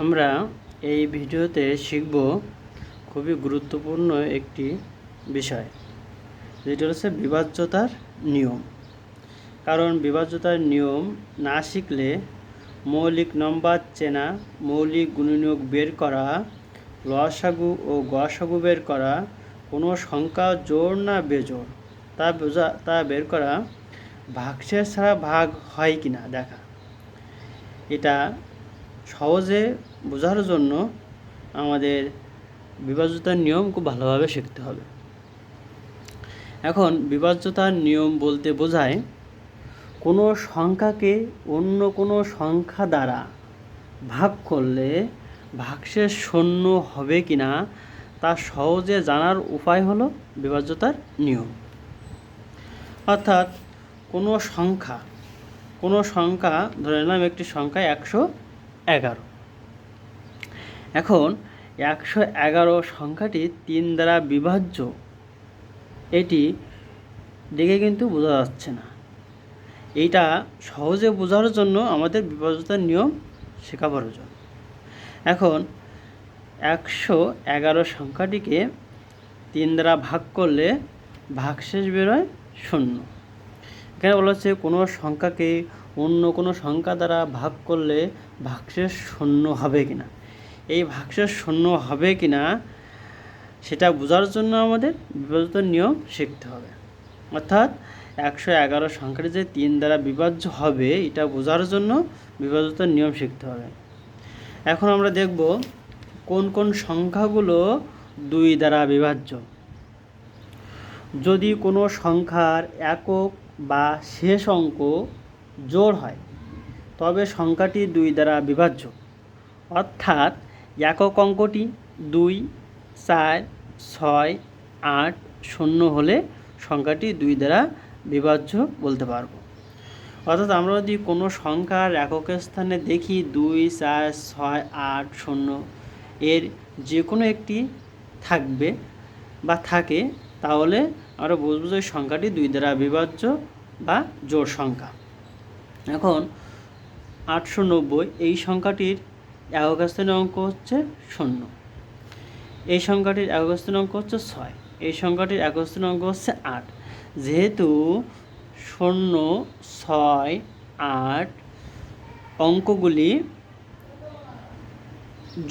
আমরা এই ভিডিওতে শিখব খুবই গুরুত্বপূর্ণ একটি বিষয়, যেটা হচ্ছে বিভাজ্যতার নিয়ম। কারণ বিভাজ্যতার নিয়ম না শিখলে মৌলিক নম্বর চেনা, মৌলিক গুণনীয়ক বের করা, লসাগু ও গসাগু বের করা, কোনো সংখ্যা জোর না বেজোড়, তা বোঝা, তা বের করা ভাগশেষ ছাড়া ভাগ হয় কি না দেখা। এটা সহজে বোঝার জন্য আমাদের বিভাজ্যতার নিয়ম খুব ভালোভাবে শিখতে হবে। এখন বিভাজ্যতার নিয়ম বলতে বোঝায়, কোনো সংখ্যাকে অন্য কোনো সংখ্যা দ্বারা ভাগ করলে ভাগশেষ শূন্য হবে কি না তা সহজে জানার উপায় হলো বিভাজ্যতার নিয়ম। অর্থাৎ কোনো সংখ্যা কোনো সংখ্যা, ধরে নিলাম একটি সংখ্যা একশো এগারো। এখন একশো এগারো সংখ্যাটি তিন দ্বারা বিভাজ্য, এটি দেখে কিন্তু বোঝা যাচ্ছে না। এইটা সহজে বোঝার জন্য আমাদের বিভাজ্যতার নিয়ম শেখা প্রয়োজন এখন একশো এগারো সংখ্যাটিকে তিন দ্বারা ভাগ করলে ভাগশেষ বেরোয় শূন্য। এখানে বলা হচ্ছে কোনো সংখ্যাকে অন্য কোনো সংখ্যা দ্বারা ভাগ করলে ভাগশেষ শূন্য হবে কি না এই ভাগশেষ শূন্য হবে কি না সেটা বোঝার জন্য আমাদের বিভাজিত নিয়ম শিখতে হবে। অর্থাৎ একশো এগারো সংখ্যাটি যে তিন দ্বারা বিভাজ্য হবে, এটা বোঝার জন্য বিভাজিত নিয়ম শিখতে হবে। এখন আমরা দেখব কোন কোন সংখ্যাগুলো দুই দ্বারা বিভাজ্য। যদি কোনো সংখ্যার একক বা শেষ অঙ্ক জোড় হয়। তবে সংখ্যাটি দুই দ্বারা বিভাজ্য। অর্থাৎ একক অঙ্কটি দুই, চার, ছয়, আট, শূন্য হলে সংখ্যাটি দুই দ্বারা বিভাজ্য বলতে পারব। অর্থাৎ আমরা যদি কোনো সংখ্যার একক স্থানে দেখি দুই, চার, ছয়, আট, শূন্য, এর যে কোনো একটি থাকবে বা থাকে, তাহলে আমরা বুঝব যে সংখ্যাটি দুই দ্বারা বিভাজ্য বা জোর সংখ্যা। এখন আটশো নব্বই, এই সংখ্যাটির একক স্থানীয় অঙ্ক হচ্ছে শূন্য। এই সংখ্যাটির একক স্থানীয় অঙ্ক হচ্ছে ছয়, এই সংখ্যাটির একক স্থানীয় অঙ্ক হচ্ছে আট। যেহেতু শূন্য, ছয়, আট অঙ্কগুলি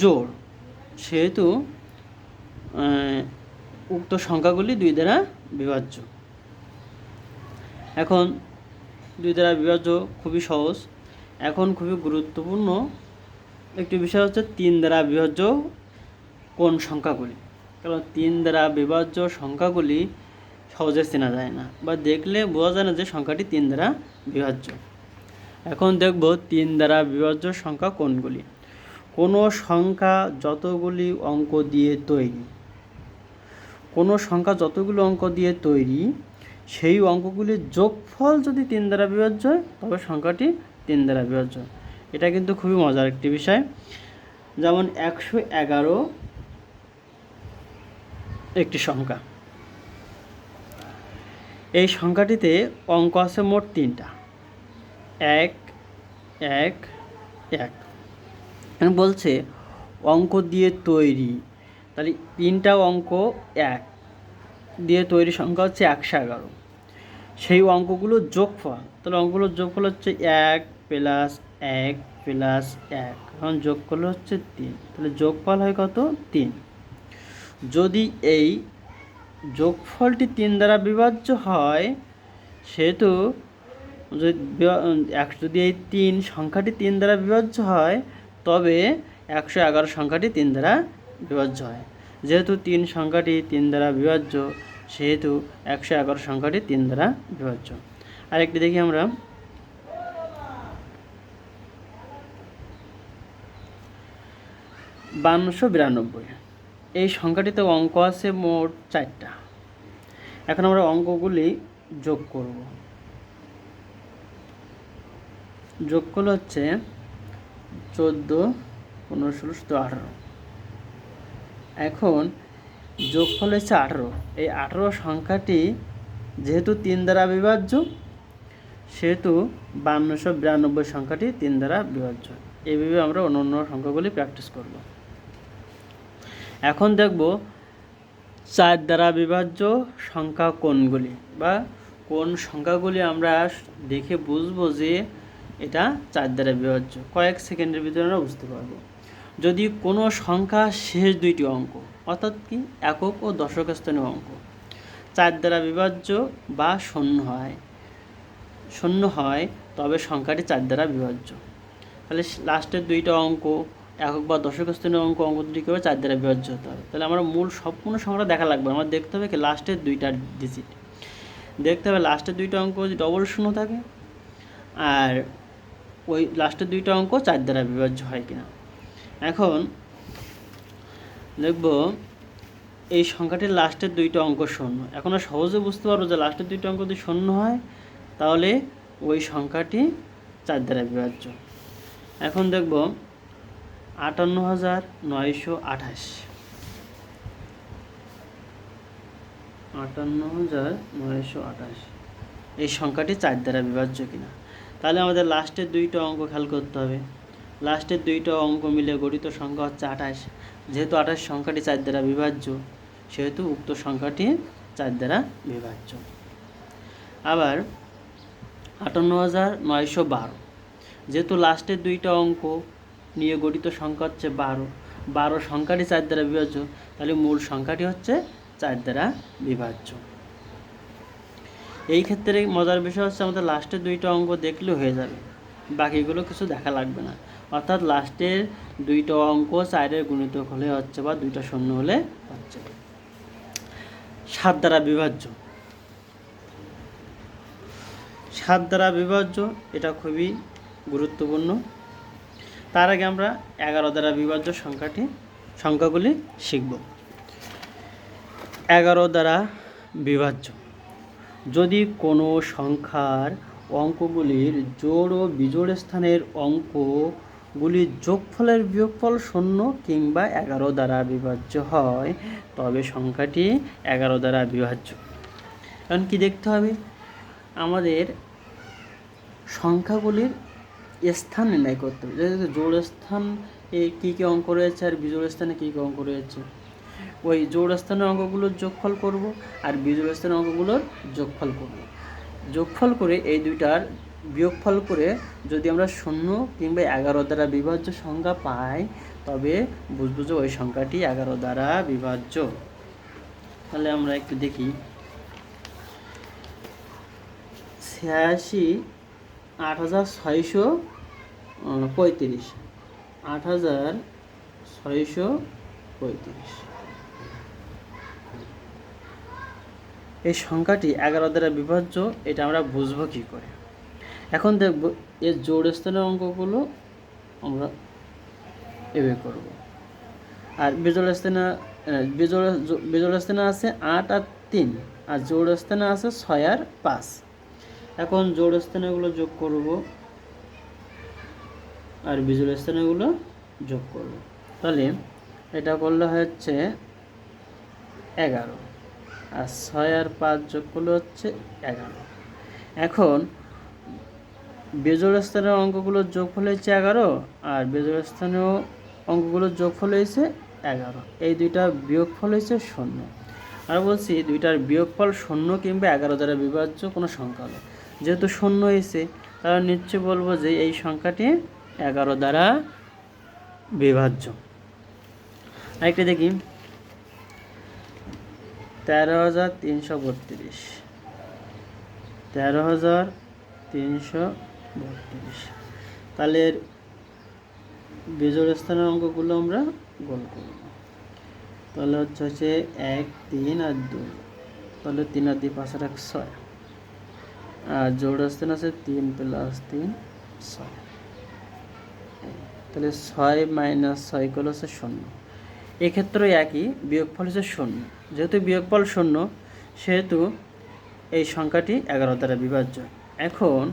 জোর সেহেতু উক্ত সংখ্যাগুলি দুই দ্বারা বিভাজ্য। এখন দুই দ্বারা বিভাজ্য খুবই সহজ। এখন খুবই গুরুত্বপূর্ণ একটি বিষয় হচ্ছে তিন দ্বারা বিভাজ্য কোন সংখ্যাগুলি। কারণ তিন দ্বারা বিভাজ্য সংখ্যাগুলি সহজে চেনা যায় না বা দেখলে বোঝা যায় না যে সংখ্যাটি তিন দ্বারা বিভাজ্য। এখন দেখব তিন দ্বারা বিভাজ্য সংখ্যা কোনগুলি। কোনো সংখ্যা যতগুলি অঙ্ক দিয়ে তৈরি। কোনো সংখ্যা যতগুলো অঙ্ক দিয়ে তৈরি সেই অঙ্কগুলির যোগফল যদি তিন দ্বারা বিভাজ্য হয়, তবে সংখ্যাটি তিন দ্বারা বিভাজ্য এটা কিন্তু খুবই মজার একটি বিষয়। যেমন একশো এগারো একটি সংখ্যা। এই সংখ্যাটিতে অঙ্ক আছে মোট তিনটা। এক এক এক। বলছে, অঙ্ক দিয়ে তৈরি। তাহলে তিনটা অঙ্ক এক। দিয়ে তৈরি সংখ্যা হচ্ছে একশো এগারো। সেই অঙ্কগুলোর যোগফল, তাহলে অঙ্কগুলোর যোগফল হচ্ছে এক প্লাস এক প্লাস এক, এখন যোগ করলে হচ্ছে তিন, তাহলে যোগফল হয় কত? তিন। যদি এই যোগফলটি তিন দ্বারা বিভাজ্য হয়, সেহেতু যদি এই তিন সংখ্যাটি তিন দ্বারা বিভাজ্য হয়, তবে একশো এগারো সংখ্যাটি তিন দ্বারা বিভাজ্য হয়। যেহেতু তিন সংখ্যাটি তিন দ্বারা বিভাজ্য সেহেতু একশো এগারো সংখ্যাটি তিন দ্বারা বিভাজ্য আরেকটি দেখি আমরা। বান্নশো বিরানব্বই। এই সংখ্যাটিতে অঙ্ক আছে মোট চারটা। এখন আমরা অঙ্কগুলি যোগ করব। যোগ করলে হচ্ছে চোদ্দ, পনেরো, ষোলো, সতেরো, আঠারো। এখন যোগফল হচ্ছে আঠেরো। এই আঠেরো সংখ্যাটি যেহেতু তিন দ্বারা বিভাজ্য, সেহেতু বান্নশো বিরানব্বই সংখ্যাটি তিন দ্বারা বিভাজ্য। এইভাবে আমরা অন্য অন্য সংখ্যাগুলি প্র্যাকটিস করব। এখন দেখব চার দ্বারা বিভাজ্য সংখ্যা কোনগুলি বা কোন সংখ্যাগুলি আমরা দেখে বুঝব যে এটা চার দ্বারা বিভাজ্য। কয়েক সেকেন্ডের ভিতরে আমরা বুঝতে পারব। যদি কোনো সংখ্যা শেষ দুইটি অঙ্ক অর্থাৎ কি একক ও দশক স্থানীয় অঙ্ক। চার দ্বারা বিভাজ্য বা শূন্য হয়। শূন্য হয়, তবে সংখ্যাটি চার দ্বারা বিভাজ্য। তাহলে লাস্টের দুইটা অঙ্ক, একক বা দশক স্থানীয় অঙ্ক অঙ্ক দুটি করে চার দ্বারা বিভাজ্য হতে হবে। তাহলে আমরা মূল সম্পূর্ণ সংখ্যাটা দেখা লাগবে। আমার দেখতে হবে কি লাস্টের দুইটা ডিজিট দেখতে হবে লাস্টের দুইটা অঙ্ক যদি ডবল শূন্য থাকে, আর ওই লাস্টের দুইটা অঙ্ক চার দ্বারা বিভাজ্য হয় কিনা। এখন দেখব, এই সংখ্যাটির লাস্টের দুইটা অঙ্ক শূন্য। এখন সহজে বুঝতে পারব যে লাস্টের দুইটা অঙ্ক যদি শূন্য হয়, তাহলে ওই সংখ্যাটি চার দ্বারা বিভাজ্য। এখন দেখব আটান্ন হাজার নয়শো আঠাশ। আটান্ন হাজার নয়শো আঠাশ। এই সংখ্যাটি চার দ্বারা বিভাজ্য কিনা। তাহলে আমাদের লাস্টের দুইটা অঙ্ক খেয়াল করতে হবে। লাস্টের দুইটা অঙ্ক মিলে গঠিত সংখ্যা হচ্ছে আঠাশ। যেহেতু আঠাশ সংখ্যাটি চার দ্বারা বিভাজ্য, সেহেতু উক্ত সংখ্যাটি চার দ্বারা বিভাজ্য। আবার আটান্ন হাজার নয়শো বারো, যেহেতু লাস্টের দুইটা অঙ্ক নিয়ে গঠিত সংখ্যা হচ্ছে বারো বারো সংখ্যাটি চার দ্বারা বিভাজ্য, তাহলে মূল সংখ্যাটি হচ্ছে চার দ্বারা বিভাজ্য। এই ক্ষেত্রে মজার বিষয় হচ্ছে আমাদের লাস্টের দুইটা অঙ্ক দেখলেও হয়ে যাবে, বাকিগুলো কিছু দেখা লাগবে না। অর্থাৎ লাস্টের দুইটা অঙ্ক চারের গুণিতক হলে হচ্ছে বা দুইটা শূন্য হলে হচ্ছে। সাত দ্বারা বিভাজ্য। সাত দ্বারা বিভাজ্য, এটা খুবই গুরুত্বপূর্ণ। তার আগে আমরা এগারো দ্বারা বিভাজ্য সংখ্যাটি, সংখ্যাগুলি শিখব। এগারো দ্বারা বিভাজ্য। যদি কোনো সংখ্যার অঙ্কগুলির জোড় ও বিজোড় স্থানের অঙ্কগুলির যোগফলের বিয়োগফল শূন্য কিংবা এগারো দ্বারা বিভাজ্য হয়, তবে সংখ্যাটি এগারো দ্বারা বিভাজ্য। কারণ কি দেখতে হবে? আমাদের সংখ্যাগুলির স্থান নির্ণয় করতে হবে। যেহেতু জোড় স্থান এ কী কী অঙ্ক রয়েছে আর বিজোড় স্থানে কী কী অঙ্ক রয়েছে, ওই জোড় স্থানের অঙ্কগুলোর যোগফল করব আর বিজোড় স্থানের অঙ্কগুলোর যোগফল করব। যোগফল করে এই দুইটার বিয়োগফল করে যদি আমরা শূন্য কিংবা এগারো দ্বারা বিভাজ্য সংখ্যা পাই, তবে বুঝব যে ওই সংখ্যাটি এগারো দ্বারা বিভাজ্য। তাহলে আমরা একটু দেখি। ছিয়াশি, আট হাজার ছয়শো পঁয়ত্রিশ। আট হাজার ছয়শো পঁয়ত্রিশ। এই সংখ্যাটি এগারো দ্বারা বিভাজ্য, এটা আমরা বুঝব কী করে? এখন দেখব এর জোড় স্থানের অঙ্কগুলো আমরা এভাবে করব। আর বিজোড় স্থানে বিজোড় বিজোড় স্থানে আছে আট আর তিন, আর জোড় স্থানে আছে ছয় আর পাঁচ। এখন জোড় স্থানেগুলো যোগ করব, আর বিজোড় স্থানেগুলো যোগ করব। তাহলে এটা করলে হচ্ছে এগারো, আর ছয় আর পাঁচ যোগ করলে হচ্ছে এগারো। এখন বেজোড় স্থানের অঙ্কগুলোর যোগফল হয়েছে এগারো, আর বেজোড় স্থানীয় অঙ্কগুলোর যোগফল হয়েছে এগারো। এই দুইটা বিয়োগফল হয়েছে শূন্য। আর বলছি দুইটার বিয়োগফল শূন্য কিংবা এগারো দ্বারা বিভাজ্য কোনো সংখ্যা হলো। যেহেতু শূন্য হয়েছে, তাহলে নিশ্চয় বলব যে এই সংখ্যাটি এগারো দ্বারা বিভাজ্য। আরেকটা দেখি। তেরো হাজার তিনশো বত্রিশ। তেরো হাজার তিনশো বত্রিশ। তাহলে বেজোর স্থানের অঙ্কগুলো আমরা গোল করব। তাহলে হচ্ছে হচ্ছে এক, তিন আর দুই। তাহলে তিন আর দুই পাঁচ এক ছয়। আর জোড় স্থান আছে তিন প্লাস তিন, ছয়। তাহলে ছয় মাইনাস ছয় করলে হচ্ছে শূন্য। এক্ষেত্রে একই, বিয়োগফল হচ্ছে শূন্য। যেহেতু বিয়োগফল শূন্য, সেহেতু এই সংখ্যাটি এগারো দ্বারা বিভাজ্য। এখন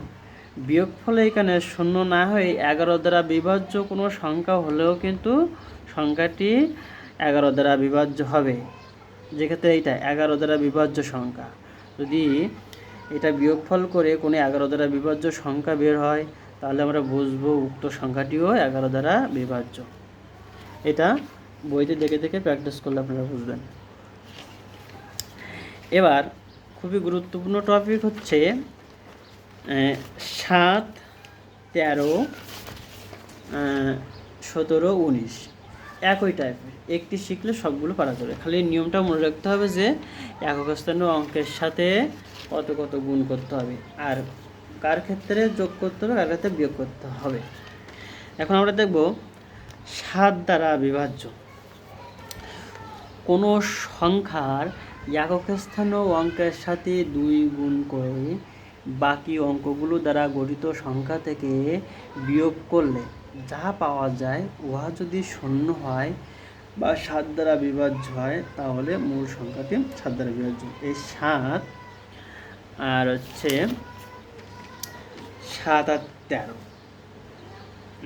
বিয়োগফলে এখানে শূন্য না হয়ে এগারো দ্বারা বিভাজ্য কোনো সংখ্যা হলেও কিন্তু সংখ্যাটি এগারো দ্বারা বিভাজ্য হবে। যেক্ষেত্রে এইটা এগারো দ্বারা বিভাজ্য সংখ্যা। যদি এটা বিয়োগফল করে কোনো এগারো দ্বারা বিভাজ্য সংখ্যা বের হয়, তাহলে আমরা বুঝব উক্ত সংখ্যাটিও এগারো দ্বারা বিভাজ্য। এটা বইতে দেখে দেখে প্র্যাকটিস করলে আপনারা বুঝবেন। এবার খুবই গুরুত্বপূর্ণ টপিক হচ্ছে সাত, তেরো সতেরো, উনিশ। একই টাইপের একটি শিখলে সবগুলো পারা যাবে। খালি নিয়মটা মনে রাখতে হবে যে একক স্থানীয় অঙ্কের সাথে কত কত গুণ করতে হবে। আর কার ক্ষেত্রে যোগ করতে হবে, কার ক্ষেত্রে বিয়োগ করতে হবে। এখন আমরা দেখব সাত দ্বারা বিভাজ্য। কোনো সংখ্যার একক স্থানীয় অঙ্কের সাথে দুই গুণ করে বাকি অঙ্কগুলো দ্বারা গঠিত সংখ্যা থেকে বিয়োগ করলে যা পাওয়া যায় উহা যদি শূন্য হয় বা সাত দ্বারা বিভাজ্য হয়, তাহলে মূল সংখ্যাটি সাত দ্বারা বিভাজ্য। এই সাত আর হচ্ছে সাত আর তেরো।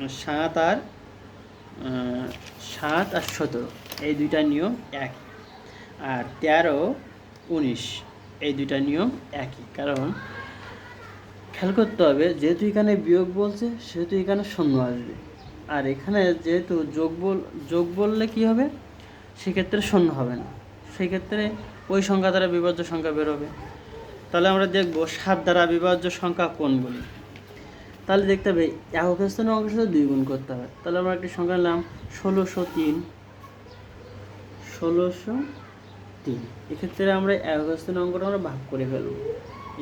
সাত আর সাত আর সতেরো, এই দুইটা নিয়ম একই। আর তেরো, উনিশ, এই দুইটা নিয়ম একই। কারণ খেয়াল করতে হবে, যেহেতু এখানে বিয়োগ বলছে, সেহেতু এখানে শূন্য আসবে। আর এখানে যেহেতু যোগ বল, যোগ বললে কি হবে? সেক্ষেত্রে শূন্য হবে না। সেক্ষেত্রে ওই সংখ্যা দ্বারা বিভাজ্য সংখ্যা বেরোবে তাহলে আমরা দেখব সাত দ্বারা বিভাজ্য সংখ্যা কোনগুলি? তাহলে দেখতে হবে, একক স্থানে অঙ্কের সাথে দুই গুণ করতে হবে। তাহলে আমরা একটি সংখ্যা নিলাম ষোলোশো তিন। ষোলোশো তিন। এক্ষেত্রে আমরা একক স্থানীয় অঙ্কটা আমরা ভাগ করে ফেলব।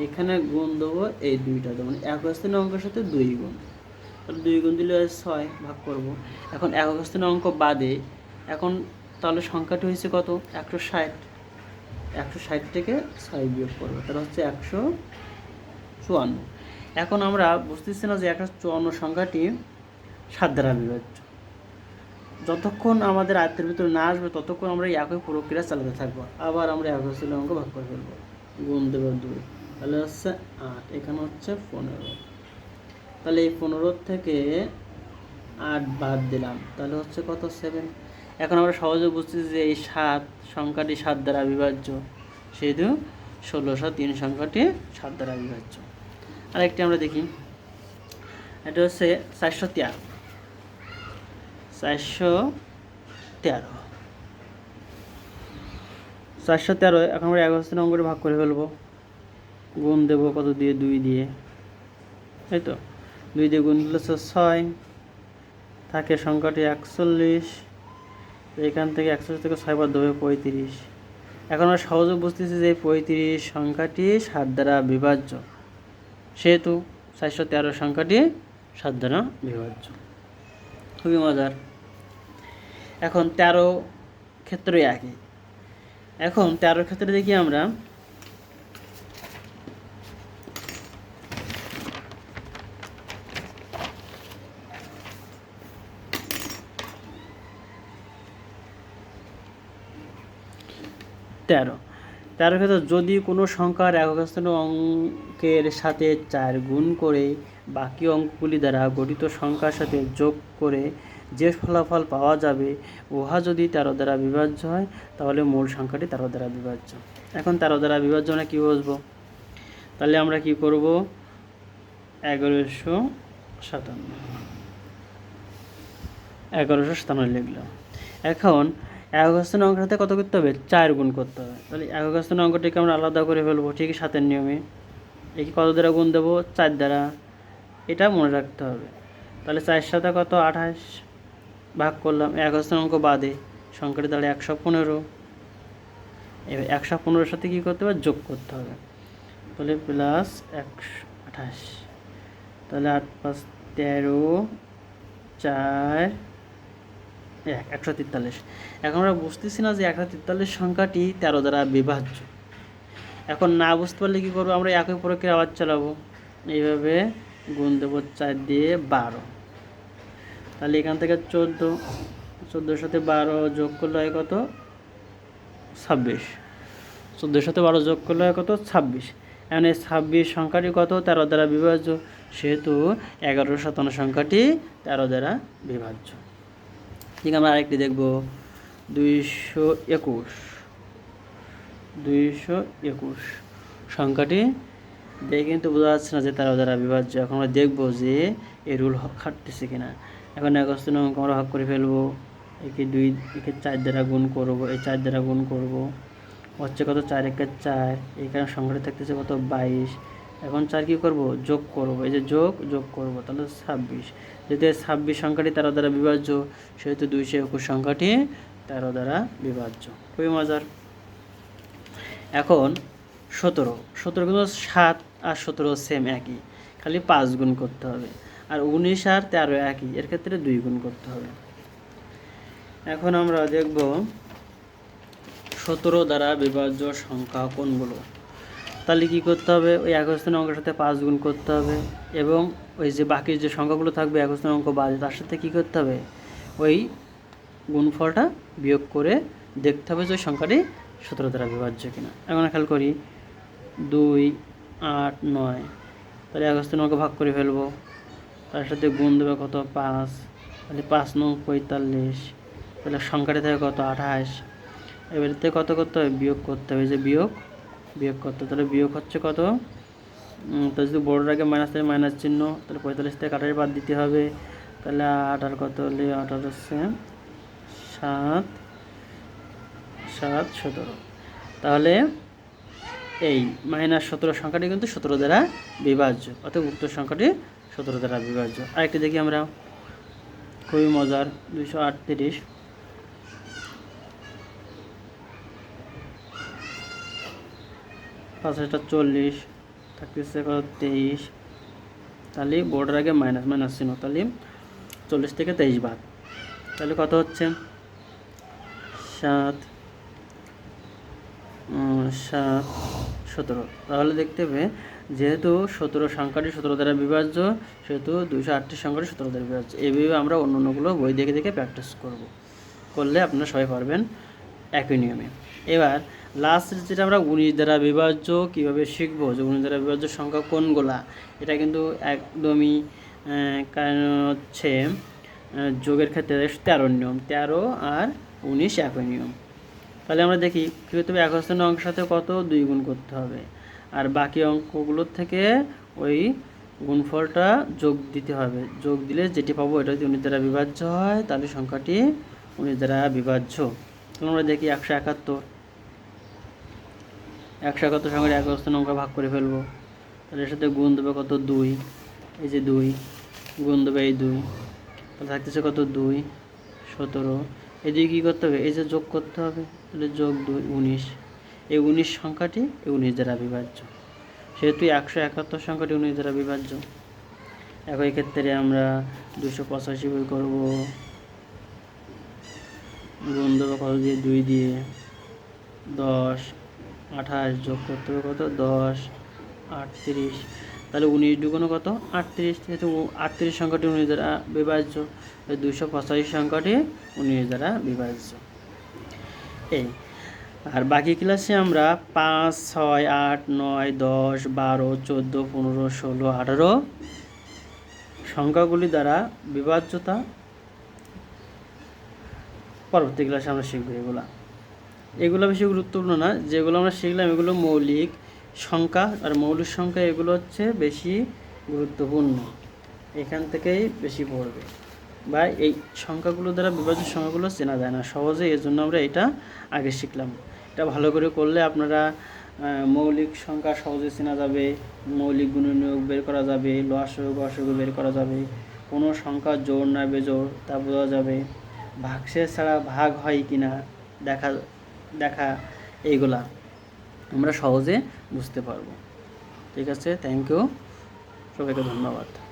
এখানে গুণ দেবো এই দুইটা দেবো মানে একক স্থানীয় অঙ্কের সাথে দুই গুণ। তাহলে দুই গুণ দিলে ছয় ভাগ করব। এখন একক স্থানীয় অঙ্ক বাদে, এখন তাহলে সংখ্যাটি হয়েছে কত? একশো ষাট। একশো ষাট থেকে ছয় বিয়োগ করব, তাহলে হচ্ছে একশো চুয়ান্ন। এখন আমরা বুঝতেছি না যে একশো চুয়ান্ন সংখ্যাটি সাত দ্বারা বিভাজ্য যতক্ষণ আমাদের আয়ত্তের ভিতরে না আসবে, ততক্ষণ আমরা একই প্রক্রিয়া চালাতে থাকব। আবার আমরা এক হাজার অঙ্ক ভাগ করে ফেলব। গুণ দেবো দুই। তাহলে হচ্ছে আট, এখানে হচ্ছে পনেরো। তাহলে এই পনেরো থেকে আট বাদ দিলাম। তাহলে হচ্ছে কত? সেভেন। এখন আমরা সহজে বুঝতেছি যে এই সাত সংখ্যাটি সাত দ্বারা বিভাজ্য। সেহেতু ষোলোশো তিন সংখ্যাটি সাত দ্বারা বিভাজ্য। আরেকটি আমরা দেখি। এটা হচ্ছে চারশো তেরো। চারশো তেরো। চারশো তেরো, এখন আমরা এগারো অঙ্কটি ভাগ করে ফেলব। গুণ দেবো কত দিয়ে? দুই দিয়ে। তাই তো দুই দিয়ে গুণ হচ্ছে ছয়। থাকে সংখ্যাটি একচল্লিশ। এখান থেকে একচল্লিশ থেকে ছয় বাদ দেবে পঁয়ত্রিশ। এখন আমরা সহজে বুঝতেছি যে পঁয়ত্রিশ সংখ্যাটি সাত দ্বারা বিভাজ্য। সেহেতু চারশো তেরো সংখ্যাটি সাত দ্বারা বিভাজ্য। খুবই মজার। এখন তেরো ক্ষেত্রে একই। এখন তেরো ক্ষেত্রে দেখি আমরা তেরো। তেরো ক্ষেত্রে যদি কোনো সংখ্যার একক স্থানীয় অঙ্কের সাথে চার গুণ করে বাকি অঙ্কগুলি দ্বারা গঠিত সংখ্যার সাথে যোগ করে যে ফলাফল পাওয়া যাবে, উহা যদি তেরো দ্বারা বিভাজ্য হয়, তাহলে মূল সংখ্যাটি তেরো দ্বারা বিভাজ্য। এখন তেরো দ্বারা বিভাজ্য মানে কী বুঝব? তাহলে আমরা কি করব? এগারোশো সাতান্ন। এগারোশো সাতান্ন লিখলাম। এখন একক স্থানীয় অঙ্কের সাথে কত করতে হবে? চার গুণ করতে হবে। তাহলে একক স্থানীয় অঙ্কটিকে আমরা আলাদা করে ফেলব ঠিকই সাতের নিয়মে। এই কত দ্বারা গুণ দেবো? চার দ্বারা। এটা মনে রাখতে হবে। তাহলে চার সাথে কত? আঠাশ। ভাগ করলাম। এক স্থান অঙ্ক বাদে। সংখ্যাটি তাহলে একশো পনেরো। এবার একশো পনেরোর সাথে কী করতে হবে? যোগ করতে হবে। তাহলে প্লাস একশো আঠাশ। তাহলে আট পাঁচ তেরো, চার এক একশো তেতাল্লিশ। এখন আমরা বুঝতেছি না যে একশো তেতাল্লিশ সংখ্যাটি তেরো দ্বারা বিভাজ্য। এখন না বুঝতে পারলে কী করব? আমরা একই প্রক্রিয়া আবার চালাবো। এইভাবে গুণ দেবো চার দিয়ে বারো। তাহলে এখান থেকে চোদ্দ, চোদ্দোর সাথে বারো যোগ করলে হয় কত? ছাব্বিশ। চোদ্দোর সাথে বারো যোগ করলে হয় কত? ছাব্বিশ। এখন এই ছাব্বিশ সংখ্যাটি কত? তেরো দ্বারা বিভাজ্য। সেহেতু এগারো সাতান্ন সংখ্যাটি তেরো দ্বারা বিভাজ্য। ঠিক আমরা আরেকটি দেখব। দুইশো একুশ। দুইশো একুশ। সংখ্যাটি দেখে কিন্তু বোঝা যাচ্ছে না যে তেরো দ্বারা বিভাজ্য। এখন আমরা দেখব যে এই রুল খাটতেছে কিনা। এখন একস্থ অঙ্ক আমরা ভাগ করে ফেলব। একে দুই, একে চার দ্বারা গুণ করব। এই চার দ্বারা গুণ করব। হচ্ছে কত? চার, একে চার। এখানে সংখ্যাটি থাকতেছে কত? বাইশ। এখন চার কী করব? যোগ করব। এই যে যোগ যোগ করব, তাহলে ছাব্বিশ। এই ছাব্বিশ সংখ্যাটি তেরো দ্বারা বিভাজ্য, সেহেতু দুইশো একুশ সংখ্যাটি তেরো দ্বারা বিভাজ্য। খুবই মজার। এখন সতেরো। সতেরো কিন্তু সাত আর সতেরো সেম একই। খালি পাঁচ গুণ করতে হবে। আর উনিশ আর তেরো একই। এর ক্ষেত্রে দুই গুণ করতে হবে। এখন আমরা দেখব সতেরো দ্বারা বিভাজ্য সংখ্যা কোনগুলো? তাহলে কী করতে হবে? ওই একস্থানের অঙ্কের সাথে পাঁচ গুণ করতে হবে এবং ওই যে বাকি যে সংখ্যাগুলো থাকবে একস্থানের অঙ্ক বাজে তার সাথে কী করতে হবে? ওই গুণফলটা বিয়োগ করে দেখতে হবে যে ওই সংখ্যাটি সতেরো দ্বারা বিভাজ্য কিনা। এখন খেয়াল করি, দুই, আট, নয়। তাহলে একস্থানের অঙ্ক ভাগ করে ফেলব। তার সাথে গুণ দেবে কত? পাঁচ। তাহলে পাঁচ নং পঁয়তাল্লিশ। তাহলে সংখ্যাটি থাকে কত? আঠাশ। এবারে থেকে কত করতে হবে? বিয়োগ করতে হবে। যে বিয়োগ বিয়োগ করতে তাহলে বিয়োগ হচ্ছে কত? তো যদি বড়োর আগে মাইনাস থাকে মাইনাস চিহ্ন, তাহলে পঁয়তাল্লিশ থেকে আঠাশ বাদ দিতে হবে। তাহলে আঠার কত হলে আঠার হচ্ছে সাত সাত সতেরো। তাহলে এই মাইনাস সতেরো সংখ্যাটি কিন্তু সতেরো দ্বারা বিভাজ্য অর্থাৎ উক্ত সংখ্যাটি সতেরো দ্বারা বিভাজ্য। আরেকটি দেখি আমরা। খুবই মজার, দুইশো আটত্রিশ। পাঁচ হাজার চল্লিশ, থাকতেছে কত তেইশ? তাহলে বোর্ডের আগে মাইনাস মাইনাস চিহ্ন তাহলে চল্লিশ থেকে তেইশ বাদ। তাহলে কত হচ্ছে? সাত সাত, সতেরো। তাহলে দেখতে হবে, যেহেতু সতেরো সংখ্যাটি সতেরো দ্বারা বিভাজ্য, সেহেতু দুইশো আটটি সংখ্যাটি সতেরো দ্বারা বিভাজ্য। এইভাবে আমরা অন্য অন্যগুলো বই দেখে দেখে প্র্যাকটিস করব। করলে আপনারা সবাই পারবেন। একই নিয়মে। এবার লাস্ট যেটা আমরা উনিশ দ্বারা বিভাজ্য কীভাবে শিখব? যে উনিশ দ্বারা বিভাজ্য সংখ্যা কোনগুলা? এটা কিন্তু একদমই কারণ হচ্ছে যোগের ক্ষেত্রে তেরো নিয়ম। তেরো আর উনিশ একই নিয়ম। তাহলে আমরা দেখি, কী হবে? এক স্থানীয় অঙ্কের সাথে কত? দুই গুণ করতে হবে। আর বাকি অঙ্কগুলোর থেকে ওই গুণফলটা যোগ দিতে হবে। যোগ দিলে যেটি পাবো, এটা যদি উনিশ দ্বারা বিভাজ্য হয়, তাহলে সংখ্যাটি উনিশ দ্বারা বিভাজ্য। আমরা দেখি একশো একাত্তর। একশো একাত্তর সংখ্যাটি এক স্থানীয় অঙ্ক ভাগ করে ফেলব। তাহলে সাথে গুণ দেবে কত? দুই। এই যে দুই। গুণ দেবে এই দুই। তাহলে থাকতেছে কত? দুই। সতেরো। এদিকে কী করতে হবে? এই যে যোগ করতে হবে, তাহলে যোগ দুই, উনিশ। এই উনিশ সংখ্যাটি এই উনিশ দ্বারা বিভাজ্য। সেহেতু একশো একাত্তর সংখ্যাটি উনিশ দ্বারা বিভাজ্য। একই ক্ষেত্রে আমরা দুশো পঁচাশি বই করব। গুণ দেবো কত? দিয়ে দুই দিয়ে দশ, আঠাশ যোগ করতে হবে কত? দশ, আটত্রিশ। তাহলে উনিশ দুগুণ কত? আটত্রিশ। যেহেতু আটত্রিশ সংখ্যাটি উনিশ দ্বারা বিভাজ্য। দুশো পঁচাশি সংখ্যাটি উনিশ দ্বারা বিভাজ্য। এই, আর বাকি ক্লাসে আমরা পাঁচ, ছয়, আট, নয়, দশ, বারো, চোদ্দ, পনেরো, ষোলো, আঠারো সংখ্যাগুলি দ্বারা বিভাজ্যতা পরবর্তী ক্লাসে আমরা শিখব এগুলা। এগুলো বেশি গুরুত্বপূর্ণ না, যেগুলো আমরা শিখলাম এগুলো মৌলিক সংখ্যা আর মৌলিক সংখ্যা এগুলো হচ্ছে বেশি গুরুত্বপূর্ণ, এখান থেকেই বেশি পড়বে। বা এই সংখ্যাগুলো দ্বারা বিভাজ্য সংখ্যাগুলো চেনা যায় না সহজে এর জন্য আমরা এটা আগে শিখলাম। এটা ভালো করে করলে আপনারা মৌলিক সংখ্যা সহজে চেনা যাবে, মৌলিক গুণনীয়ক বের করা যাবে, লসাগু গসাগু বের করা যাবে, কোনো সংখ্যা জোর না বেজোর তা বোঝা যাবে। ভাগশেষ ছাড়া ভাগ হয় কি না দেখা দেখা এইগুলা আমরা সহজে বুঝতে পারব। ঠিক আছে? থ্যাংক ইউ সবাইকে ধন্যবাদ।